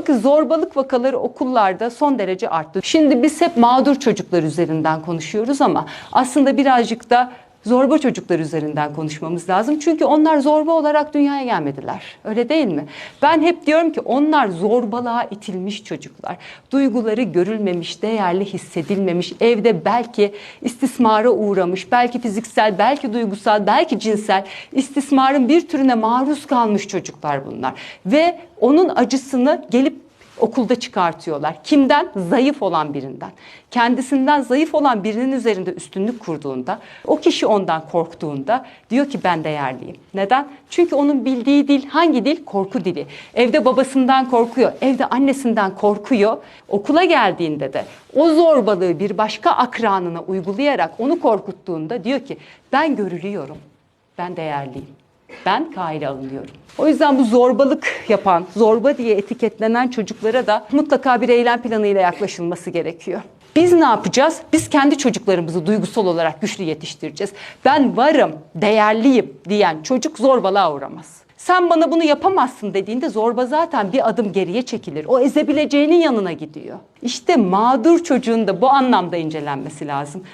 Bakın zorbalık vakaları okullarda son derece arttı. Şimdi biz hep mağdur çocuklar üzerinden konuşuyoruz ama aslında birazcık da zorba çocuklar üzerinden konuşmamız lazım. Çünkü onlar zorba olarak dünyaya gelmediler. Öyle değil mi? Ben hep diyorum ki onlar zorbalığa itilmiş çocuklar. Duyguları görülmemiş, değerli hissedilmemiş, evde belki istismara uğramış, belki fiziksel, belki duygusal, belki cinsel istismarın bir türüne maruz kalmış çocuklar bunlar. Ve onun acısını gelip okulda çıkartıyorlar. Kimden? Zayıf olan birinden. Kendisinden zayıf olan birinin üzerinde üstünlük kurduğunda, o kişi ondan korktuğunda diyor ki ben değerliyim. Neden? Çünkü onun bildiği dil hangi dil? Korku dili. Evde babasından korkuyor, evde annesinden korkuyor. Okula geldiğinde de o zorbalığı bir başka akranına uygulayarak onu korkuttuğunda diyor ki ben görülüyorum, ben değerliyim. Ben kayda alınıyorum. O yüzden bu zorbalık yapan, zorba diye etiketlenen çocuklara da mutlaka bir eylem planıyla yaklaşılması gerekiyor. Biz ne yapacağız? Biz kendi çocuklarımızı duygusal olarak güçlü yetiştireceğiz. Ben varım, değerliyim diyen çocuk zorbalığa uğramaz. Sen bana bunu yapamazsın dediğinde zorba zaten bir adım geriye çekilir. O ezebileceğinin yanına gidiyor. İşte mağdur çocuğun da bu anlamda incelenmesi lazım.